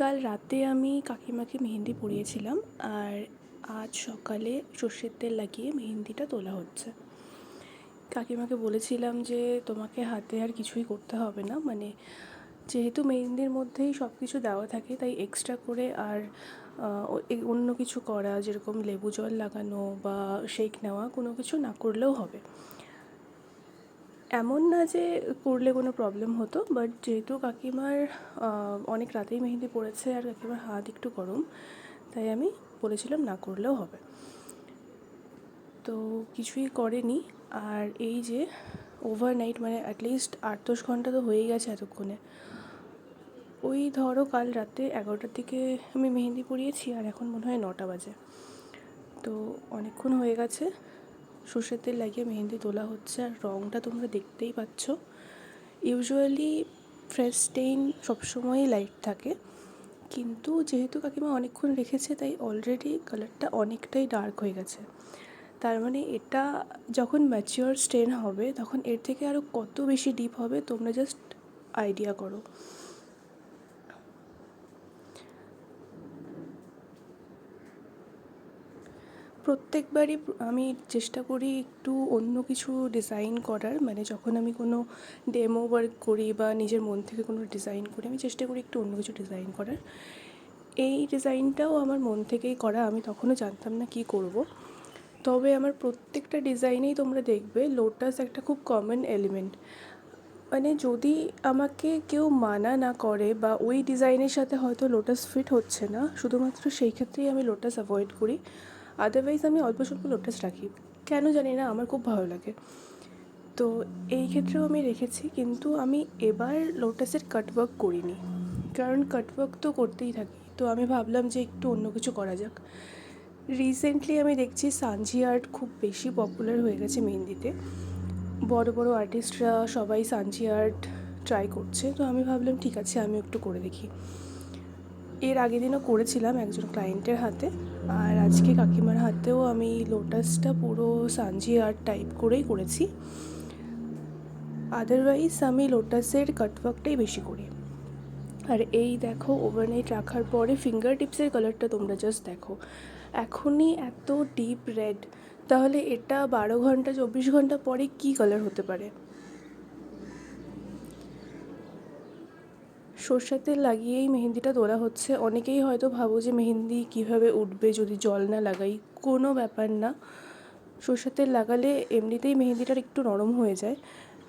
কাল রাতে আমি কাকিমাকে মেহেন্দি পরিয়েছিলাম আর আজ সকালে সর্ষের তেল লাগিয়ে মেহেন্দিটা তোলা হচ্ছে। কাকিমাকে বলেছিলাম যে, তোমাকে হাতে আর কিছুই করতে হবে না। মানে যেহেতু মেহেন্দির মধ্যেই সব কিছু দেওয়া থাকে, তাই এক্সট্রা করে আর অন্য কিছু করা, যেরকম লেবু জল লাগানো বা শেক নেওয়া, কোনো কিছু না করলেও হবে। এমন না যে করলে কোনো প্রবলেম হতো বাট যেহেতু কাকিমার অনেক রাতেই মেহেন্দি পড়েছে আর কাকিমার হাত একটু গরম, তাই আমি বলেছিলাম না করলেও হবে। তো কিছুই করেনি, আর এই যে ওভারনাইট মানে অ্যাটলিস্ট আট দশ ঘণ্টা তো হয়েই গেছে এতক্ষণে। ওই ধরো কাল রাতে এগারোটার দিকে আমি মেহেন্দি পরিয়েছি আর এখন মনে হয় নটা বাজে। তো অনেকক্ষণ হয়ে গেছে সর্ষের তেল লাগিয়ে মেহেন্দি তোলা হচ্ছে আর রঙটা তোমরা দেখতেই পাচ্ছ। ইউজুয়ালি ফ্রেশ স্টেইন সবসময়ই লাইট থাকে। কিন্তু যেহেতু কাকিমা অনেকক্ষণ রেখেছে, তাই অলরেডি কালারটা অনেকটাই ডার্ক হয়ে গেছে। তার মানে এটা যখন ম্যাচিওর স্টেন হবে, তখন এর থেকে আরও কত বেশি ডিপ হবে, তোমরা জাস্ট আইডিয়া করো। প্রত্যেকবারই আমি চেষ্টা করি একটু অন্য কিছু ডিজাইন করার। মানে যখন আমি কোনো ডেমো ওয়ার্ক করি বা নিজের মন থেকে কোনো ডিজাইন করি, আমি চেষ্টা করি একটু অন্য কিছু ডিজাইন করার। এই ডিজাইনটাও আমার মন থেকেই করা, আমি তখনও জানতাম না কী করব। তবে আমার প্রত্যেকটা ডিজাইনেই তোমরা দেখবে লোটাস একটা খুব কমন এলিমেন্ট মানে যদি আমাকে কেউ মানা না করে বা ওই ডিজাইনের সাথে হয়তো লোটাস ফিট হচ্ছে না, শুধুমাত্র সেই ক্ষেত্রেই আমি লোটাস অ্যাভয়েড করি। আদারওয়াইজ আমি অল্প স্বল্প লোটাস রাখি। কেন জানি না, আমার খুব ভালো লাগে। তো এই ক্ষেত্রেও আমি রেখেছি, কিন্তু আমি এবার লোটাসের কাটওয়ার্ক করিনি। কারণ কাটওয়ার্ক তো করতেই থাকি। তো আমি ভাবলাম যে একটু অন্য কিছু করা যাক। রিসেন্টলি আমি দেখছি সানজি আর্ট খুব বেশি পপুলার হয়ে গেছে মেহেন্দিতে। বড় বড় আর্টিস্টরা সবাই সানজি আর্ট ট্রাই করছে। তো আমি ভাবলাম, ঠিক আছে আমি একটু করে দেখি। এর আগের দিনও করেছিলাম একজন ক্লায়েন্টের হাতে। আর আজকে কাকিমার হাতেও আমি লোটাসটা পুরো সানজি আর্ট টাইপ করেই করেছি। আদারওয়াইজ আমি লোটাসের কাটওয়ার্কটাই বেশি করি। আর এই দেখো ওভারনাইট রাখার পরে ফিঙ্গার টিপসের কালারটা তোমরা জাস্ট দেখো। এখনই এত ডিপ রেড তাহলে এটা বারো ঘণ্টা, চব্বিশ ঘণ্টা পরে কী কালার হতে পারে? সর্ষের তেল লাগিয়েই মেহেন্দিটা তোলা হচ্ছে। অনেকেই হয়তো ভাবো যে মেহেন্দি কীভাবে উঠবে যদি জল না লাগাই। কোনো ব্যাপার না। সর্ষের তেল লাগালে এমনিতেই মেহেন্দিটার একটু নরম হয়ে যায়।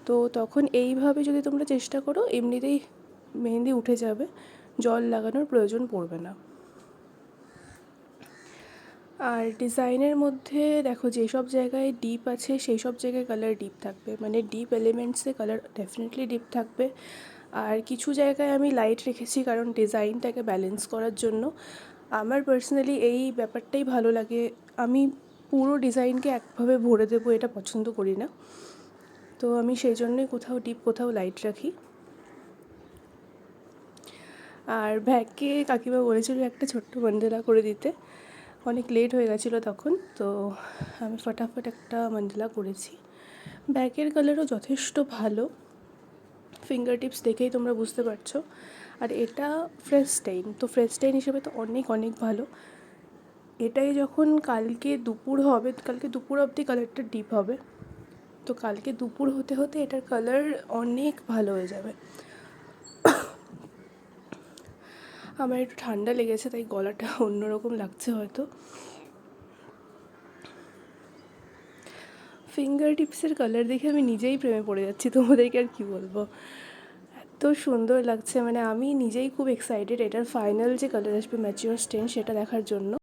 তো তখন এইভাবে যদি তোমরা চেষ্টা করো, এমনিতেই মেহেন্দি উঠে যাবে। জল লাগানোর প্রয়োজন পড়বে না। আর ডিজাইনের মধ্যে দেখো, যেসব জায়গায় ডিপ আছে সেই সব জায়গায় কালার ডিপ থাকবে। মানে ডিপ এলিমেন্টসে কালার ডেফিনেটলি ডিপ থাকবে। আর কিছু জায়গায় আমি লাইট রেখেছি কারণ ডিজাইনটাকে ব্যালেন্স করার জন্য। আমার পার্সোনালি এই ব্যাপারটাই ভালো লাগে। আমি পুরো ডিজাইনকে একভাবে ভরে দেবো এটা পছন্দ করি না। তো আমি সেই জন্যই কোথাও ডিপ কোথাও লাইট রাখি। আর ব্যাগকে কাকিমা বলেছিল একটা ছোট্ট মন্ডলা করে দিতে। অনেক লেট হয়ে গেছিল তখন, তো আমি ফটাফট একটা মন্ডলা করেছি। ব্যাগের কালারও যথেষ্ট ভালো। ফিঙ্গার টিপস দেখেই তোমরা বুঝতে পারছ। আর এটা ফ্রেশ স্টেইন, তো ফ্রেশ স্টেইন হিসেবে তো অনেক অনেক ভালো। এটাই যখন কালকে দুপুর হবে, কালকে দুপুর অবধি কালারটা ডিপ হবে। তো কালকে দুপুর হতে হতে এটার কালার অনেক ভালো হয়ে যাবে। আমার একটু ঠান্ডা লেগেছে, তাই গলাটা অন্যরকম লাগছে হয়তো। ফিঙ্গার টিপসের কালার দেখে আমি নিজেই প্রেমে পড়ে যাচ্ছি, তোমাদেরকে আর কী বলব? এত সুন্দর লাগছে মানে আমি নিজেই খুব এক্সাইটেড এটার ফাইনাল যে কালার আসবে ম্যাচিওর স্টেন সেটা দেখার জন্য।